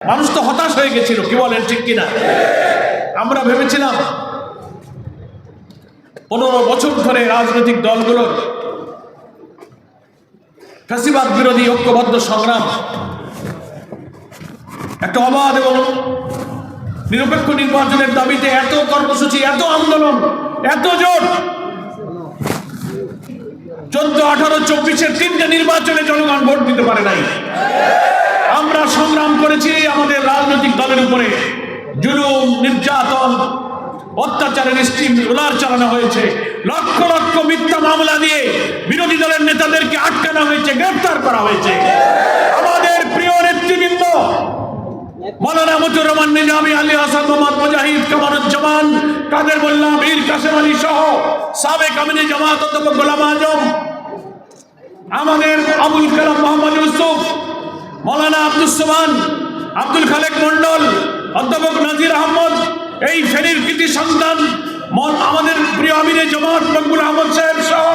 মানুষ তো হতাশ হয়ে গেছিল, কি বলেন, ঠিক কিনা? আমরা ভেবেছিলাম, পনেরো বছর ধরে রাজনৈতিক দলগুলোর ফ্যাসিবাদ বিরোধী ঐক্যবদ্ধ সংগ্রাম, একটা অবাধ এবং নিরপেক্ষ নির্বাচনের দাবিতে এত কর্মসূচি, এত আন্দোলন, এত জোট, চোদ্দ, আঠারো, চব্বিশের তিনটে নির্বাচনে জনগণ ভোট দিতে পারে নাই। সংগ্রাম করেছি আমাদের রাজনৈতিক দলের উপরে। জুলুম, নির্যাতন, অত্যাচারের স্টিম রোলার চালানো হয়েছে। লক্ষ লক্ষ মিথ্যা মামলা দিয়ে বিরোধী দলের নেতাদেরকে আটকানো হয়েছে গ্রেফতার করা হয়েছে। আমাদের প্রিয় নেতৃবৃন্দ নিজামী, আলী হাসান কাদের সাবেক আমিনী জামাত গোলাম আজম, আমাদের আবুল কালাম মোহাম্মদ ইউসুফ মৌলানা আব্দুল আব্দুল খালেক মন্ডল, অধ্যাপক নাজির আহমদ, এই ফেরির কৃতি সন্তান আমাদের প্রিয় আমিরে জমাত মকবুল আহমদ সাহেব সহ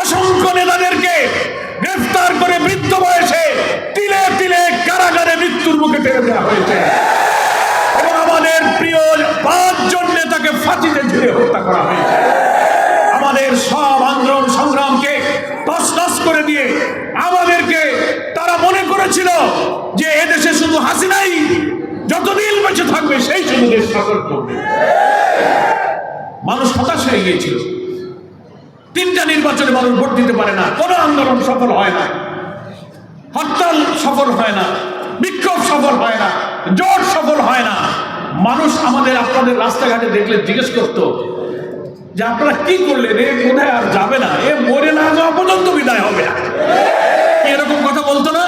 অসংখ্য নেতাদেরকে গ্রেফতার করে মৃত্যু বয়সে তিলে তিলে কারাগারে মৃত্যুর মুখে টেনে দেওয়া হয়েছে। এবং আমাদের প্রিয় পাঁচজন নেতাকে ফাঁসিতে ঝুলে হত্যা করা হয়েছে আমাদের সব আন্দোলন সংগ্রামকে তসনস করে দিয়ে আমাদেরকে তারা মনে করেছিল যে এদেশে শুধু হাসিনাই যতদিন বেঁচে থাকবে সেই শুধু দেশ করবে। মানুষ হতাশ হয়ে গিয়েছিল। তিনটা নির্বাচনে মানুষ ভোট দিতে পারে না। কোনো আন্দোলন সফল হয় না। হরতাল সফল হয় না। বিক্ষোভ সফল হয় না। জোট সফল হয় না। মানুষ আমাদের আপনাদের রাস্তাঘাটে দেখলে জিজ্ঞেস করতো যে আপনারা কি করলেন? এ কোথায় আর যাবে না? এ মরে না যাওয়া পর্যন্ত বিদায় হবে না। এরকম কথা বলতো না?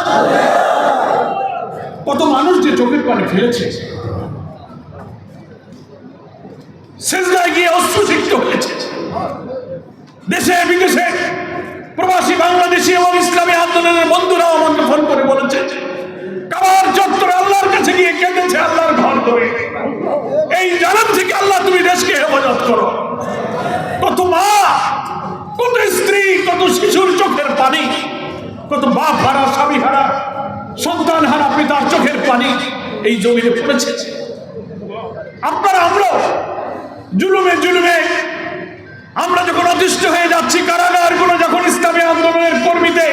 কত মানুষ যে চোখের পানি ফেলেছে। সেজদায় গিয়ে অশ্রুসিক্ত হয়েছে। দেশে, বিদেশে প্রবাসী বাংলাদেশি এবং ইসলামী আন্দোলনের বন্ধুরা আমাকে ফোন করে বলেছে, কাবার চত্বরে আল্লাহর কাছে গিয়ে কেঁদেছে আল্লাহর ঘর ধরে। এই জানান থেকে আল্লাহ তুমি দেশকে হেফাজত করো। কত মা, কত স্ত্রী, কত শিশুর চোখের পানি, কত বাপ হারা, স্বামী হারা, সন্তান হারা, পিতার চোখের পানি এই জমিনে পড়েছে। আপনারা আমরা জুলুমে জুলুমে। আমরা যখন অতিষ্ঠ হয়ে যাচ্ছি, কারাগারগুলো যখন ইসলামী আন্দোলনের কর্মীতে,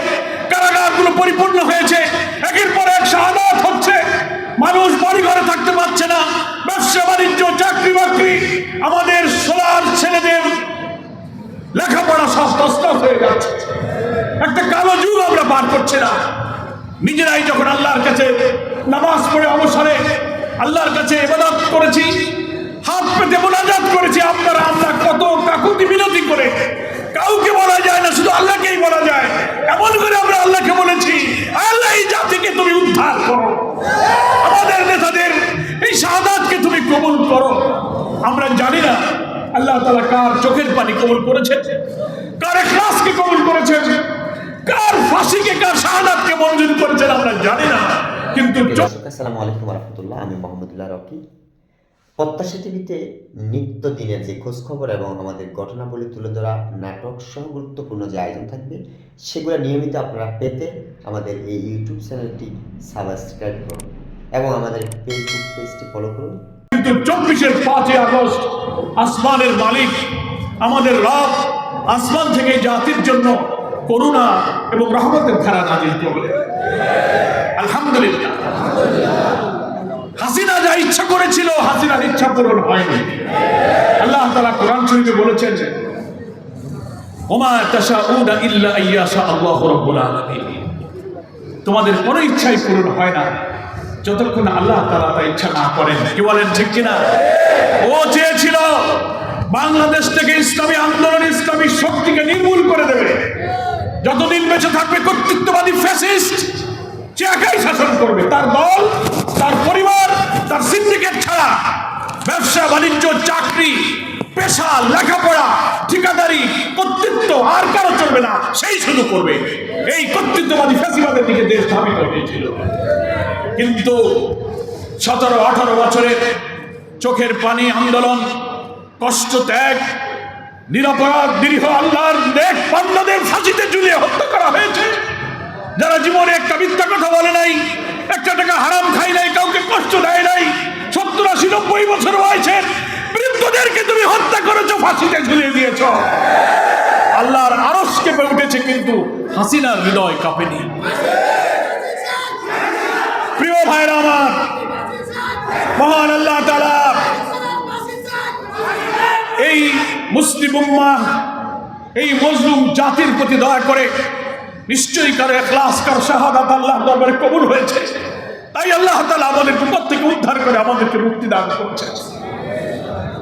কারাগারগুলো পরিপূর্ণ হয়েছে, একের পর এক শাহাদাত হচ্ছে। মানুষ বাড়ি ঘরে থাকতে পারছে না। ব্যবসা, বাণিজ্য, চাকরি, বাকরি। আমাদের সোলার ছেলেদের লেখাপড়া সব হয়ে যাচ্ছে। একটা কালো যুগ আমরা পার করছি না। নিজেরাই যখন আল্লাহর কাছে নামাজ পড়ে অবসরে আল্লাহর কাছে এবাদত করেছি হাত পেতে মোনাজাত করেছি আপনারা আমরা কত কাকুতি বিনতি করে কাউকে বলা যায় না শুধু আল্লাহকেই বলা যায় এমন করে আমরা আল্লাহকে বলেছি আল্লাহ এই জাতিকে তুমি উদ্ধার করো আমাদের নেতাদের এই শাহাদাতকে তুমি কবুল করো আমরা জানি না আল্লাহ তালা কার চোখের পানি কবুল করেছে কার এখলাসকে কবুল করেছেন? কার ফাঁসিকে কার শাহাদাতকে মঞ্জুর করেছেন আমরা জানি না কিন্তু আসসালামু আলাইকুম রহমতুল্লাহ আমি মোহাম্মদুল্লাহ রকি। প্রত্যাশা টিভিতে নিত্য দিনের যে খোঁজখবর এবং আমাদের ঘটনাবলী তুলে ধরা নাটক সহ গুরুত্বপূর্ণ যে আয়োজন থাকবে সেগুলো নিয়মিত আপনারা পেতে আমাদের এই ইউটিউব চ্যানেলটি সাবস্ক্রাইব করুন এবং আমাদের ফেসবুক পেজটি ফলো করুন। কিন্তু চব্বিশের পাঁচই আগস্ট আসমানের মালিক, আমাদের রব আসমান থেকে জাতির জন্য করুণা এবং রহমতের ধারা নাজিল করলেন। আলহামদুলিল্লাহ। হাসিনা যা ইচ্ছা করেছিল, হাসিনার ইচ্ছা পূরণ হয়নি। আল্লাহ তালা কোরআন শরীফে বলেছেন আলামিন। তোমাদের কোনো ইচ্ছাই পূরণ হয় না। যতক্ষণ আল্লাহ তারা তা ইচ্ছা না করেন কি বলেন ঠিক কিনা? ও চেয়েছিল বাংলাদেশ থেকে ইসলামী আন্দোলন, ইসলামী শক্তিকে নির্মূল করে দেবে। যতদিন বেঁচে থাকবে কর্তৃত্ববাদী ফ্যাসিস্ট সে একাই শাসন করবে। তার দল, তার পরিবার, তার সিন্ডিকেট ছাড়া। ব্যবসা, বাণিজ্য, চাকরি, পেশা, লেখাপড়া, ঠিকাদারি, কর্তৃত্ব আর কারও চলবে না, সেই শুধু করবে। এই কর্তৃত্ববাদী ফ্যাসিবাদের দিকে দেশ ধাবিত হয়েছিল। কিন্তু সতেরো, আঠারো বছরের চোখের পানি আন্দোলন, কষ্ট ত্যাগ, নিরাপরাধ দীর্ঘ আল্লাহর দেখ পান্নাদের ফাঁসিতে ঝুলিয়ে হত্যা করা হয়েছে। যারা জীবনে একটা মিথ্যা কথা বলে নাই, একটা টাকা হারাম খাই নাই, কাউকে কষ্ট দেয় নাই, সত্তর, আশি, নব্বই বছর বয়সের বৃদ্ধদেরকে তুমি হত্যা করেছ, ফাঁসিতে ঝুলিয়ে দিয়েছ। আল্লাহর আরস কেঁপে উঠেছে কিন্তু হাসিনার হৃদয় কাঁপেনি। ভাইরা আমার মহান আল্লাহ তালা এই মুসলিম উম্মাহ এই মজলুম জাতির প্রতি দয়া করে নিশ্চয়ই কারও এখলাস, কারও শাহাদাত আল্লাহ দরবারে কবুল হয়েছে। তাই আল্লাহ তালা আমাদেরকে প্রত্যেকে উদ্ধার করে আমাদেরকে মুক্তি দান করছে।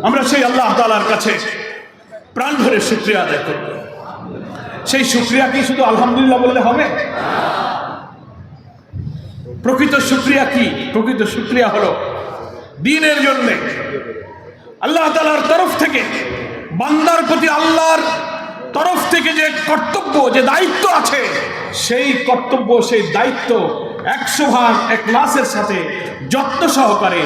আমরা সেই আল্লাহ তালার কাছে প্রাণ ভরে শুক্রিয়া আদায় করব। সেই শুক্রিয়া কি শুধু আলহামদুলিল্লাহ বললে হবে? প্রকৃত শুক্রিয়া কি? প্রকৃত শুক্রিয়া হলো দিনের জন্যে আল্লাহ তালার তরফ থেকে, বান্দার প্রতি আল্লাহর তরফ থেকে যে কর্তব্য, যে দায়িত্ব আছে, সেই কর্তব্য, সেই দায়িত্ব একশো ভাগ এক লাসের সাথে যত্ন সহকারে,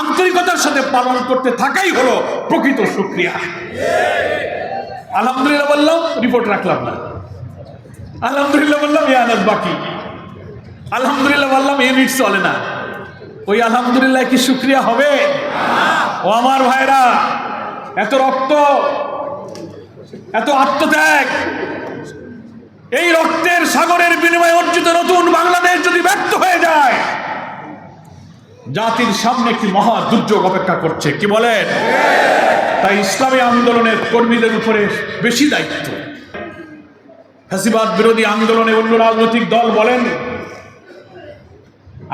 আন্তরিকতার সাথে পালন করতে থাকাই হলো প্রকৃত শুক্রিয়া আলহামদুলিল্লাহ বললাম রিপোর্ট রাখলাম না। আলহামদুলিল্লাহ বললাম ইয়ানাজ বাকি। আলহামদুলিল্লাহ বললাম ইউনিট চলে না। ওই আলহামদুলিল্লাহ কি শুক্রিয়া হবে? ও আমার ভাইরা, এত রক্ত, এত আত্মত্যাগ। এই রক্তের সাগরের বিনিময়ে অর্জিত নতুন বাংলাদেশ যদি ব্যর্থ হয়ে যায়, জাতির সামনে একটি মহা দুর্যোগ অপেক্ষা করছে। কি বলেন? তাই ইসলামী আন্দোলনের কর্মীদের উপরে বেশি দায়িত্ব। ফ্যাসিবাদ বিরোধী আন্দোলনে অন্য রাজনৈতিক দল বলেন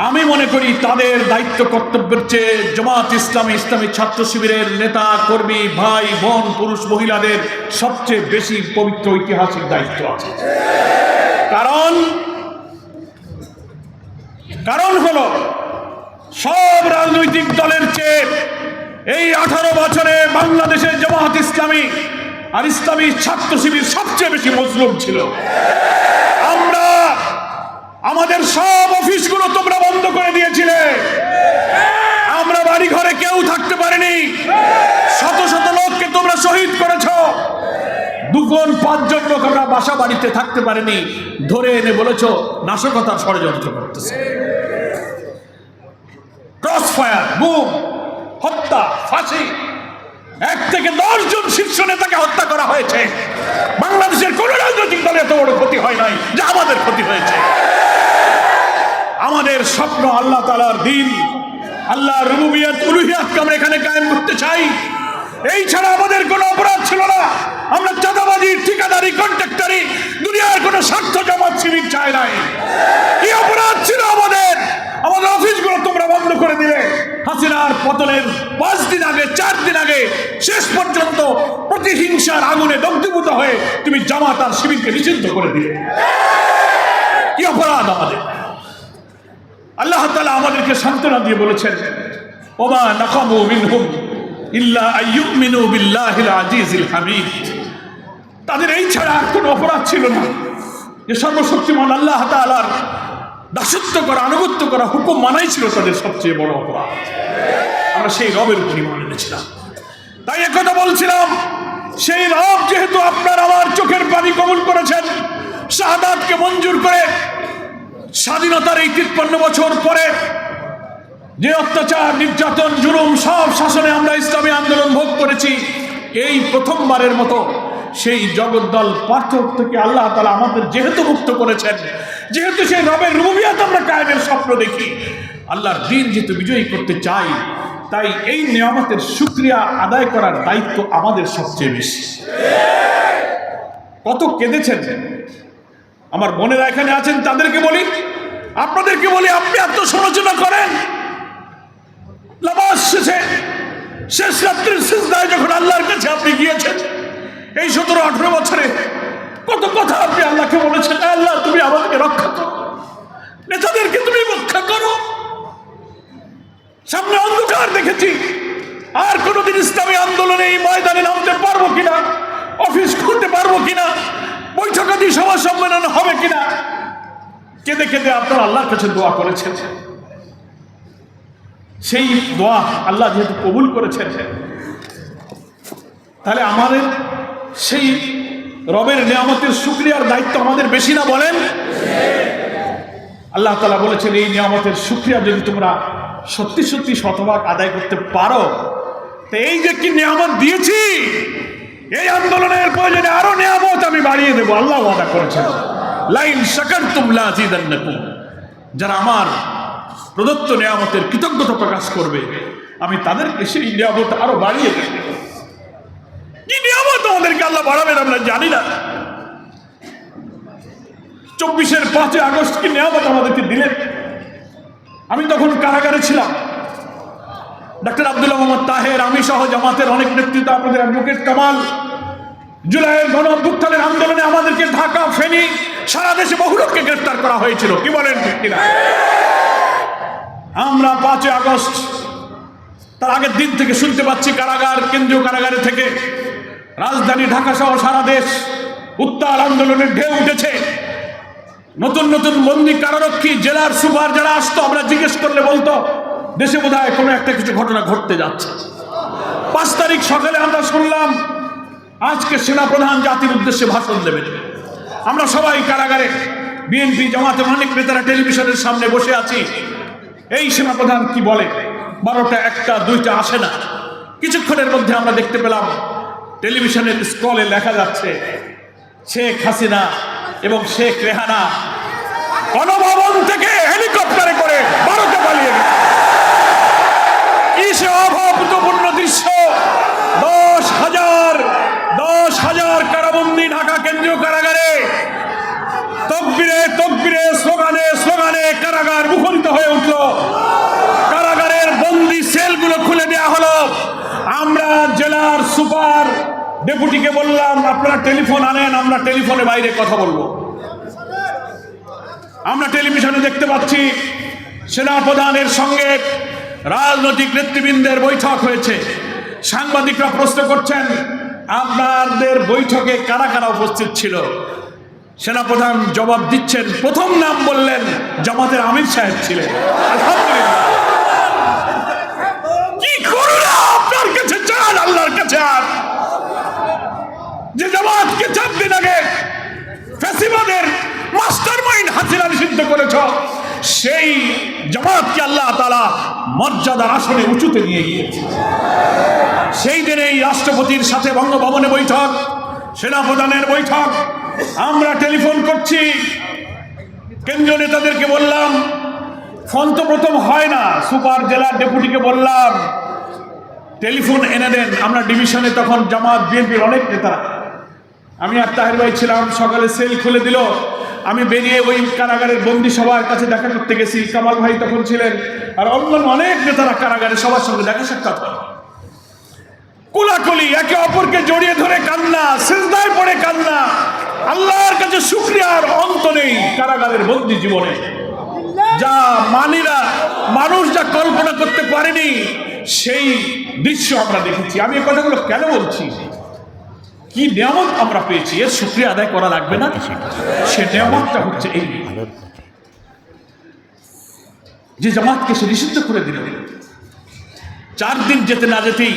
আমি মনে করি তাদের দায়িত্ব কর্তব্যের চেয়ে জামাত ইসলামী ইসলামী ছাত্র শিবিরের নেতা, কর্মী, ভাই, বোন, পুরুষ, মহিলাদের সবচেয়ে বেশি পবিত্র ঐতিহাসিক দায়িত্ব আছে। কারণ কারণ হলো সব রাজনৈতিক দলের চেয়ে এই আঠারো বছরে বাংলাদেশের জামাত ইসলামী আর ইসলামী ছাত্র শিবির সবচেয়ে বেশি মজলুম ছিল। আমাদের সব অফিসগুলো তোমরা বন্ধ করে দিয়েছিলে। আমরা বাড়ি ঘরে কেউ থাকতে পারিনি। শত শত লোককে তোমরা শহীদ করেছ। দুজন, পাঁচজন লোক আমরা বাসা বাড়িতে থাকতে পারিনি। ধরে এনে বলেছ, নাশকতার ষড়যন্ত্র করতেছে। ক্রস ফায়ার বুম হত্যা, ফাঁসি। এক থেকে দশ জন শীর্ষ নেতাকে হত্যা করা হয়েছে। বাংলাদেশের কোন রাজনৈতিক দলে এত বড় ক্ষতি হয় নাই, যা আমাদের ক্ষতি হয়েছে। আমাদের স্বপ্ন আল্লাহ তালার দিন। আল্লাহ উলুহিয়াতকে আমরা এখানে কায়েম করতে চাই। এই ছাড়া আমাদের কোনো অপরাধ ছিল না। আমরা চাঁদাবাজি ঠিকাদারি, কন্ট্রাক্টারি, দুনিয়ার কোনো স্বার্থ জমাত শিবির চাই নাই। কি অপরাধ ছিল আমাদের? আমাদের অফিসগুলো তোমরা বন্ধ করে দিলে। হাসিনার পতনের পাঁচ দিন আগে, চার দিন আগে, শেষ পর্যন্ত প্রতিহিংসার আগুনে দগ্ধীভূত হয়ে তুমি জামাত আর শিবিরকে নিষিদ্ধ করে দিলে। কি অপরাধ আমাদের? আমাদেরকে সান্ত্বনা দিয়ে বলেছেন হামিদ। তাদের এই ছাড়া আর কোনো অপরাধ ছিল না। যে সর্বশক্তিমান আল্লাহ তাআলার দাসত্ব করা, আনুগত্য করা হুকুম মানাই ছিল তাদের সবচেয়ে বড় অপরাধ। আমরা সেই রবের উপর ইমান এনেছিলাম। তাই একথা বলছিলাম, সেই রব যেহেতু আপনার, আমার চোখের পানি কবুল করেছেন শাহাদাতকে মঞ্জুর করে স্বাধীনতার এই তিপ্পান্ন বছর পরে যে অত্যাচার, নির্যাতন, জুলুম সব শাসনে আমরা ইসলামী আন্দোলন ভোগ করেছি, এই প্রথমবারের মতো সেই জগদ্দল পার্থক থেকে আল্লাহ তালা আমাদের যেহেতু মুক্ত করেছেন, যেহেতু সেই রবের রুবিয়াত আমরা কায়েমের স্বপ্ন দেখি, আল্লাহর দিন যেহেতু বিজয়ী করতে চাই, তাই এই নিয়ামতের সুক্রিয়া আদায় করার দায়িত্ব আমাদের সবচেয়ে বেশি। কত কেঁদেছেন? আমার বোনেরা এখানে আছেন, তাদেরকে বলি, আপনাদেরকে বলি, আপনি আত্মসমালোচনা করেন। নামাজ শেষে, শেষ রাত্রির যখন আল্লাহর কাছে আপনি গিয়েছেন, এই সতেরো, আঠেরো বছরে কত কথা আপনি আল্লাহকে বলেছেন আল্লাহ, তুমি আমাদেরকে রক্ষা করো। নেতাদেরকে তুমি রক্ষা করো। সামনে অন্ধকার দেখেছি। আর কোনোদিন ইসলামী আন্দোলনে এই ময়দানে নামতে পারব কিনা, অফিস খুলতে পারব কিনা বৈঠকাদি সভা সম্মেলন হবে কিনা? কেঁদে কেঁদে আপনারা আল্লাহর কাছে দোয়া করেছেন। সেই দোয়া আল্লাহ যেহেতু কবুল করেছেন, তাহলে আমাদের সেই রবের নিয়ামতের শুক্রিয়ার দায়িত্ব আমাদের বেশি না বলেন? আল্লাহ তালা বলেছেন, এই নিয়ামতের সুক্রিয়া যদি তোমরা সত্যি সত্যি শতভাগ আদায় করতে পারো, তো এই যে কি নিয়ামত দিয়েছি এই আন্দোলনের প্রয়োজনে আরও নিয়ামত আমি বাড়িয়ে দেবো। আল্লাহ ওয়াদা করেছেন। লাইন শাকার তুমলা যারা আমার প্রদত্ত নিয়ামতের কৃতজ্ঞতা প্রকাশ করবে, আমি তাদেরকে সেই নিয়ামত আরও বাড়িয়ে দেব। কি নিয়ামত আমাদেরকে আল্লাহ বাড়াবেন আমরা জানি না। চব্বিশের পাঁচই আগস্ট কি নিয়ামত আমাদেরকে দিলেন? আমি তখন কারাগারে ছিলাম। ডাক্তার আব্দুল্লাহ মোহাম্মদ তাহের আমি সহ জামাতের অনেক নেতৃত্ব, আপনাদের অ্যাডভোকেট কামাল। জুলাইয়ের গণ অভ্যুত্থানের আন্দোলনে আমাদেরকে ঢাকা ফেনী, সারা দেশে বহু লোককে গ্রেফতার করা হয়েছিল। কি বলেন আমরা পাঁচই আগস্ট, তার আগের দিন থেকে শুনতে পাচ্ছি কারাগার, কেন্দ্রীয় কারাগারে থেকে। রাজধানী ঢাকা সহ সারা দেশ উত্তাল আন্দোলনের ঢেউ উঠেছে। নতুন নতুন বন্দি কারারক্ষী, জেলার সুপার যারা আসতো, আমরা জিজ্ঞেস করলে বলতো দেশে বোধ হয় কোনো একটা কিছু ঘটনা ঘটতে যাচ্ছে। পাঁচ তারিখ সকালে আমরা শুনলাম, আজকে সেনাপ্রধান জাতির উদ্দেশ্যে ভাষণ দেবেন। আমরা সবাই কারাগারে, বিএনপি জামাতের অনেক নেতারা টেলিভিশনের সামনে বসে আছি। এই সেনাপ্রধান কি বলে? বারোটা একটা, দুইটা আসে না। কিছুক্ষণের মধ্যে আমরা দেখতে পেলাম, টেলিভিশনের স্ক্রলে লেখা যাচ্ছে, শেখ হাসিনা এবং শেখ রেহানা গণভবন থেকে হেলিকপ্টারে করে কি সে অভূতপূর্ণ দৃশ্য। দশ হাজার দশ হাজার কারাবন্দি ঢাকা কেন্দ্রীয় কারাগারে তকবিরে তকবিরে, স্লোগানে স্লোগানে কারাগার মুখরিত হয়ে উঠল। কারাগারের বন্দি সেলগুলো খুলে দেওয়া হলো। আমরা জেলার সুপার ডেপুটিকে বললাম, আপনারা টেলিফোন আনেন, আমরা টেলিফোনে বাইরে কথা বলব। আমরা টেলিভিশনে দেখতে পাচ্ছি সেনাপ্রধানের সঙ্গে রাজনৈতিক নেতৃবৃন্দের বৈঠক হয়েছে। সাংবাদিকরা প্রশ্ন করছেন, আপনাদের বৈঠকে কারা কারা উপস্থিত ছিল? সেনাপ্রধান জবাব দিচ্ছেন, প্রথম নাম বললেন জামাতের আমির সাহেব ছিলেন। কি করুণা আপনার কাছে চান, আল্লাহর কাছে আর? যে জামাতকে চার দিন আগে ফ্যাসিবাদের মাস্টার মাইন্ড হাসিনা নিষিদ্ধ করেছ। সেই জামাতকে আল্লাহ তালা মর্যাদার আসনে উঁচুতে নিয়ে গিয়েছে। সেই দিনে এই রাষ্ট্রপতির সাথে বঙ্গভবনে বৈঠক, সেনাপ্রধানের বৈঠক, আমরা টেলিফোন করছি। কেন্দ্রীয় নেতাদেরকে বললাম, ফোন তো প্রথম হয় না, সুপার জেলার ডেপুটিকে বললাম, টেলিফোন এনে দেন। আমরা ডিভিশনে তখন জামাত বিএনপির অনেক নেতারা। আমি আর তাহের ভাই ছিলাম, সকালে সেল খুলে দিল। আমি বেরিয়ে ওই কারাগারের বন্দি সবার কাছে দেখা করতে গেছি। কামাল ভাই তখন ছিলেন, আর অন্যান্য অনেক নেতারা কারাগারে সবার সঙ্গে দেখা সাক্ষাৎ করে কোলাকুলি, একে অপরকে জড়িয়ে ধরে কান্না, সেজদায় পড়ে কান্না। আল্লাহর কাছে শুক্রিয়ার অন্ত নেই কারাগারের বন্দি জীবনে। যা মানিরা, মানুষ যা কল্পনা করতে পারেনি, সেই দৃশ্য আমরা দেখেছি। আমি এই কথাগুলো কেন বলছি? কি নিয়ামত আমরা পেয়েছি? এর শুক্রিয়া আদায় করা লাগবে না। সে নিয়ামতটা হচ্ছে এই। যে জামাতকে সে নিষিদ্ধ করে দিল। চার দিন যেতে না যেতেই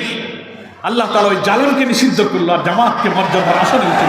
আল্লাহ তালা ওই জালনকে নিষিদ্ধ করল আর জামাতকে মর্যাদার আসনে উঠে